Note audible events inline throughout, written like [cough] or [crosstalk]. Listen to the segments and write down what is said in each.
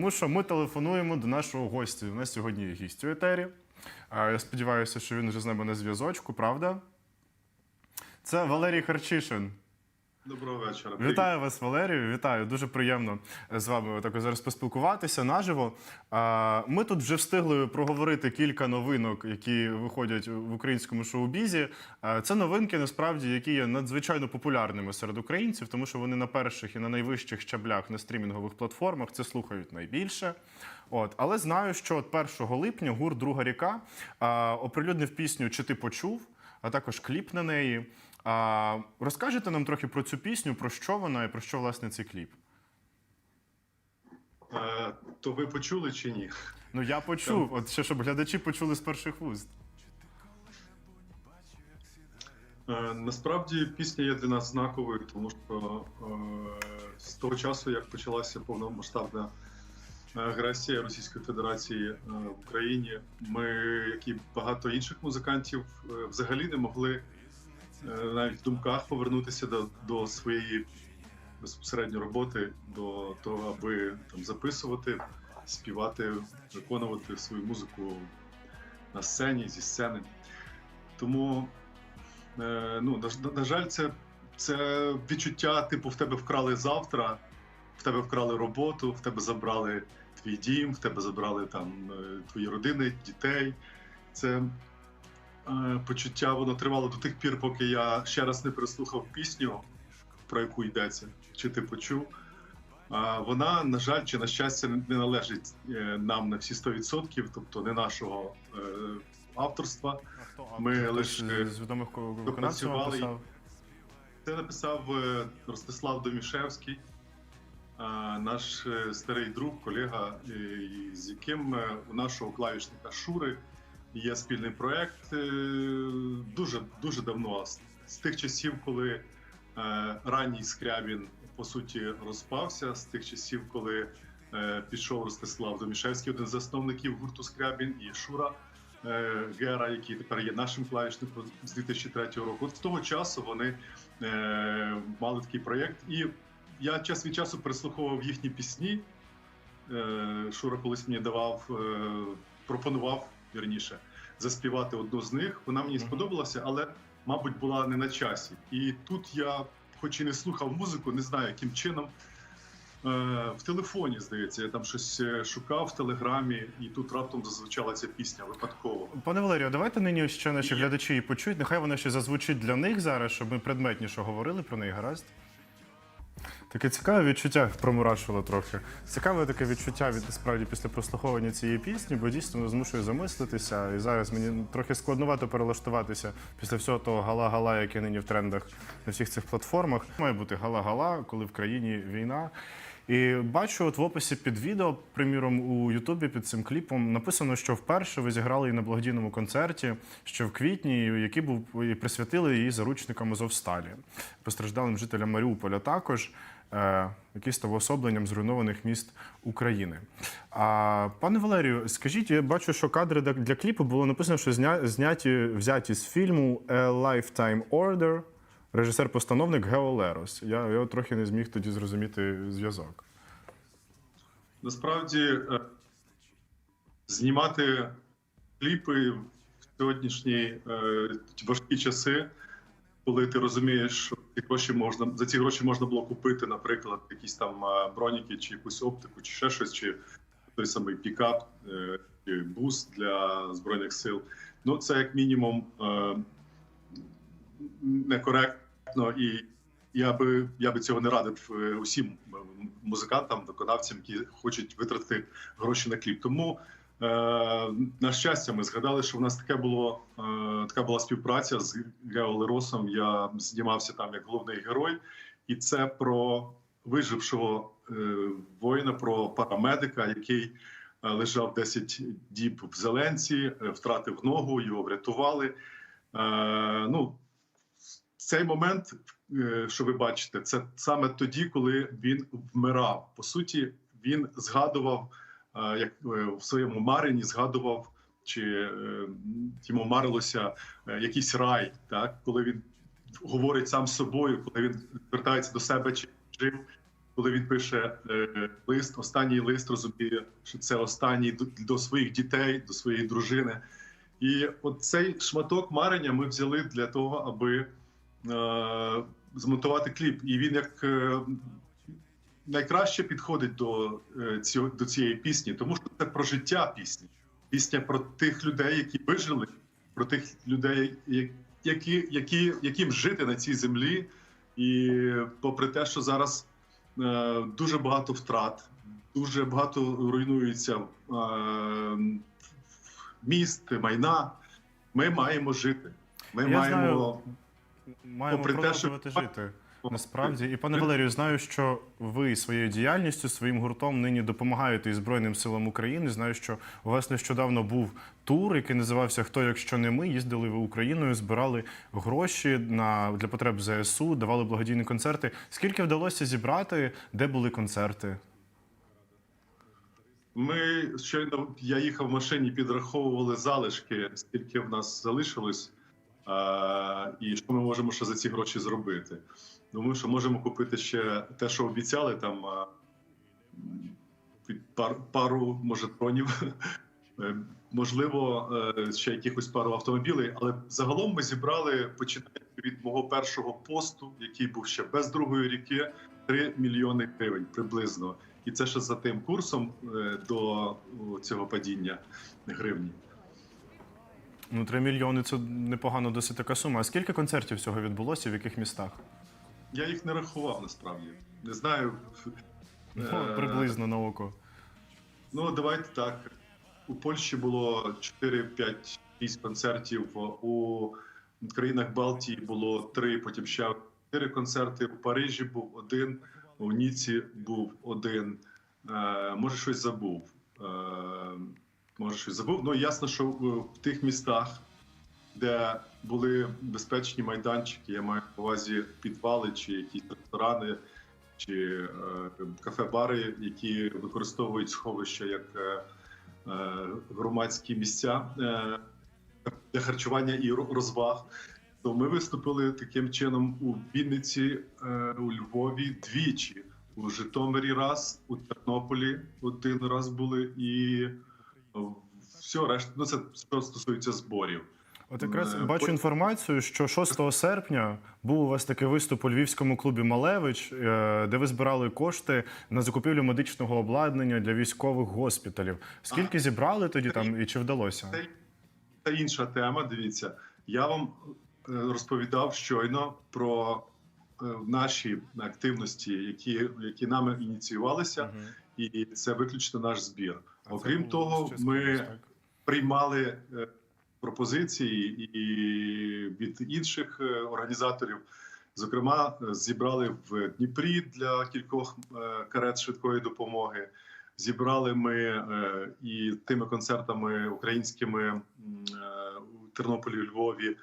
Тому що ми телефонуємо до нашого гостя. У нас сьогодні є гість у етері. Я сподіваюся, що він вже з нами на зв'язочку, правда? Це Валерій Харчишин. Доброго вечора. Вітаю вас, Валерію. Вітаю. Дуже приємно з вами так зараз поспілкуватися наживо. Ми тут вже встигли проговорити кілька новинок, які виходять в українському шоу-бізі. Це новинки, насправді, які є надзвичайно популярними серед українців, тому що вони на перших і на найвищих щаблях на стрімінгових платформах це слухають найбільше. От, але знаю, що от 1 липня гурт Друга ріка оприлюднив пісню Чи ти почув, а також кліп на неї. А, розкажете нам трохи про цю пісню, про що вона і про що власне цей кліп? Е, то ви почули чи ні? Ну я почув, от ще щоб глядачі почули з перших вуст. Е, насправді пісня є для нас знаковою, тому що е, з того часу, як почалася повномасштабна агресія Російської Федерації е, в Україні, ми, як і багато інших музикантів, е, взагалі не могли е, навіть в думках повернутися до, до своєї безпосередньо роботи, до того, аби там записувати, співати, виконувати свою музику на сцені, зі сцени. Тому, е, ну, на, жаль, це, це відчуття, типу, в тебе вкрали завтра, в тебе вкрали роботу, в тебе забрали твій дім, в тебе забрали там е, твої родини, дітей. Це е, почуття воно тривало до тих пір, поки я ще раз не переслухав пісню, про яку йдеться, чи ти почув. А вона, на жаль, чи на щастя, не належить е, нам на всі 100%, тобто не нашого е, авторства. Ми лише з відомих виконавців. Це написав е, Ростислав Домішевський, е, наш е, старий друг, колега, е, з яким е, у нашого клавішника Шури є спільний проект е, дуже дуже давно, з- тих часів, коли е, ранній Скрябін по суті розпався, з тих часів, коли е, пішов Ростислав Домішевський, один з засновників гурту Скрябін, і Шура Гера, який тепер є нашим клавішником з 2003 року. От з того часу вони мали такий проєкт. І я час від часу переслуховував їхні пісні. Шура колись мені давав, пропонував вірніше заспівати одну з них. Вона мені сподобалася, але, мабуть, була не на часі. І тут я, хоч і не слухав музику, не знаю, яким чином. Е, В телефоні, здається, я там щось е, шукав в телеграмі, і тут раптом зазвучала ця пісня випадково. Пане Валерію, давайте нині ще наші глядачі її почують. Нехай вона ще зазвучить для них зараз, щоб ми предметніше говорили про неї, гаразд? Таке цікаве відчуття промурашило трохи. Цікаве таке відчуття від справді після прослуховування цієї пісні, бо дійсно змушує замислитися. І зараз мені трохи складновато перелаштуватися після всього того гала-гала, яке нині в трендах на всіх цих платформах. Має бути гала-гала, коли в країні війна. І бачу, от в описі під відео, приміром, у Ютубі під цим кліпом написано, що вперше ви зіграли її на благодійному концерті, ще в квітні, який був і присвятили її заручникам Азовсталі, постраждалим жителям Маріуполя також, який став особленням зруйнованих міст України. А пане Валерію, скажіть, я бачу, що кадри для- кліпу було написано, що зня, зняті взяті з фільму «A Lifetime Order», режисер-постановник Гео Лерос. Я, я трохи не зміг тоді зрозуміти зв'язок. Насправді е, знімати кліпи в сьогоднішні е, важкі часи, коли ти розумієш, що ці гроші можна за ці гроші можна було купити, наприклад, якісь там броніки, чи якусь оптику, чи ще щось, чи той самий пікап, е, чи бус для збройних сил. Ну це як мінімум е, некоректно і. Я би я би цього не радив е, усім музикантам, виконавцям, які хочуть витратити гроші на кліп. Тому на щастя, ми згадали, що в нас таке було е, така була співпраця з Гео Леросом. Я знімався там як головний герой, і це про вижившого е, воїна, про парамедика, який е, лежав 10 діб в зеленці, е, втратив ногу, його врятували. Е, ну, цей момент, е, що ви бачите, це саме тоді, коли він вмирав. По суті, він згадував, е, як е, в своєму марені згадував, чи е, йому марилося е, якийсь рай, так коли він говорить сам з собою, коли він звертається до себе, чи жив, коли він пише лист, останній лист розуміє, що це останній до, своїх дітей, до своєї дружини. І от цей шматок марення ми взяли для того, аби е, змонтувати кліп. І він як найкраще підходить до, е, до цієї пісні, тому що це про життя пісні. Пісня про тих людей, які вижили, про тих людей, які, які, яким жити на цій землі. І попри те, що зараз е, дуже багато втрат, дуже багато руйнується е, міст, майна, ми маємо жити. Ми Я маємо знаю, Маємо попри те, що- жити. Насправді, і пане Валерію, знаю, що ви своєю діяльністю, своїм гуртом нині допомагаєте і Збройним силам України. Знаю, що у вас нещодавно був тур, який називався Хто, якщо не ми. Їздили ви Україною, збирали гроші на для потреб ЗСУ, давали благодійні концерти. Скільки вдалося зібрати? Де були концерти? Ми щойно я їхав в машині, підраховували залишки, скільки в нас залишилось, і що ми можемо ще за ці гроші зробити. Думаю, що можемо купити ще те, що обіцяли, там пар, пару, може, дронів, Е, можливо, е, ще якихось пару автомобілей. Але загалом ми зібрали, починаючи від мого першого посту, який був ще без другої ріки, 3 мільйони гривень приблизно. І це ще за тим курсом е, до цього падіння гривні. Ну, 3 мільйони це непогано досить така сума. А скільки концертів всього відбулося? В яких містах? Я їх не рахував насправді. Не знаю. Ну, Е, [laughs] приблизно на око. Ну, давайте так. У Польщі було 4, 5, 6 концертів. У країнах Балтії було 3, потім ще 4 концерти. У Парижі був один, у Ніці був один. Е, може, щось забув. Е, може, щось забув. Ну, ясно, що в в тих містах, де були безпечні майданчики, я маю на увазі підвали чи якісь ресторани, чи е, кафе-бари, які використовують сховища як е, е, громадські місця е, для харчування і розваг. То ми виступили таким чином у Вінниці, е, у Львові двічі, у Житомирі раз, у Тернополі один раз були, і е, все решта. Ну це що стосується зборів. От якраз Е, бачу інформацію, що 6 серпня був у вас такий виступ у львівському клубі Малевич, е, де ви збирали кошти на закупівлю медичного обладнання для військових госпіталів. Скільки зібрали тоді там і чи вдалося? Це, інша тема. Дивіться, я вам е, розповідав щойно про наші активності, які, які нами ініціювалися, Мгм. і це виключно наш збір. Окрім того, ми приймали е, пропозиції і від інших е, організаторів. Зокрема, е, зібрали в Дніпрі для кількох карет швидкої допомоги. Зібрали ми і тими концертами українськими у Тернополі, Львові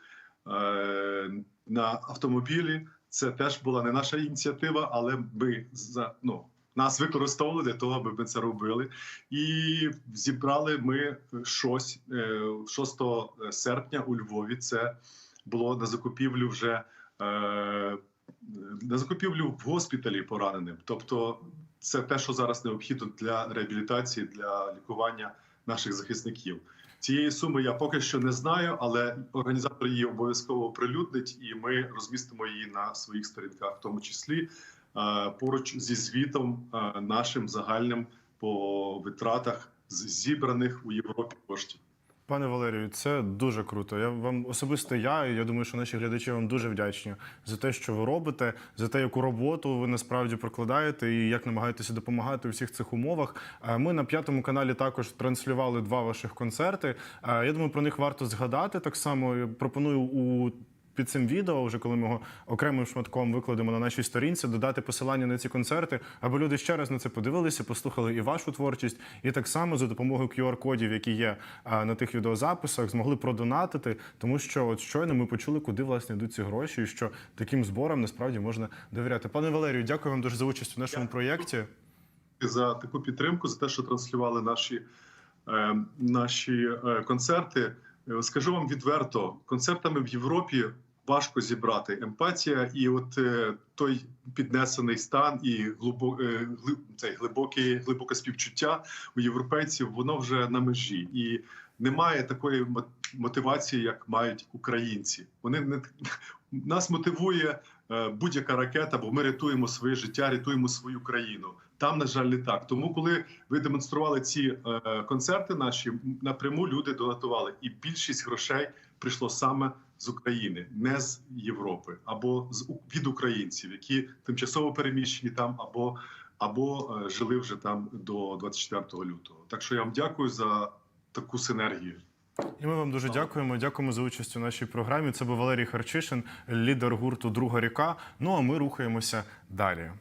на автомобілі. Це теж була не наша ініціатива, але ми за ну нас використовували для того, аби ми це робили. І зібрали ми щось е, 6 серпня у Львові. Це було на закупівлю вже е, на закупівлю в госпіталі пораненим. Тобто, це те, що зараз необхідно для реабілітації, для лікування наших захисників. Цієї суми я поки що не знаю, але організатор її обов'язково оприлюднить, і ми розмістимо її на своїх сторінках, в тому числі е, поруч зі звітом е, нашим загальним по витратах зібраних у Європі коштів. Пане Валерію, це дуже круто. Я вам особисто я, я думаю, що наші глядачі вам дуже вдячні за те, що ви робите, за те, яку роботу ви насправді прокладаєте і як намагаєтеся допомагати у всіх цих умовах. Е, Ми на п'ятому каналі також транслювали два ваших концерти. Е, Я думаю, про них варто згадати. Так само Я пропоную у. Під цим відео, вже коли ми його окремим шматком викладемо на нашій сторінці, додати посилання на ці концерти, аби люди ще раз на це подивилися, послухали і вашу творчість, і так само за допомогою QR-кодів, які є на тих відеозаписах, змогли продонатити, тому що от щойно ми почули, куди власне йдуть ці гроші, і що таким зборам насправді можна довіряти. Пане Валерію, дякую вам дуже за участь в нашому проєкті. за таку підтримку, за те, що транслювали наші, е, наші е, концерти. Е, Скажу вам відверто, концертами в Європі важко зібрати емпатія, і от е, той піднесений стан і глибо, е, гли- цей глибоке, глибоке співчуття у європейців, воно вже на межі. І немає такої мо- мотивації, як мають українці. Вони не [laughs] нас мотивує е, будь-яка ракета, бо ми рятуємо своє життя, рятуємо свою країну. Там, на жаль, не так. Тому, коли ви демонстрували ці концерти, наші напряму люди донатували, і більшість грошей прийшло саме з України, не з Європи, або з від українців, які тимчасово переміщені там, або або е, жили вже там до 24 лютого. Так що я вам дякую за таку синергію. І ми вам дуже дякуємо. Дякуємо за участь у нашій програмі. Це був Валерій Харчишин, лідер гурту Друга ріка. Ну а ми рухаємося далі.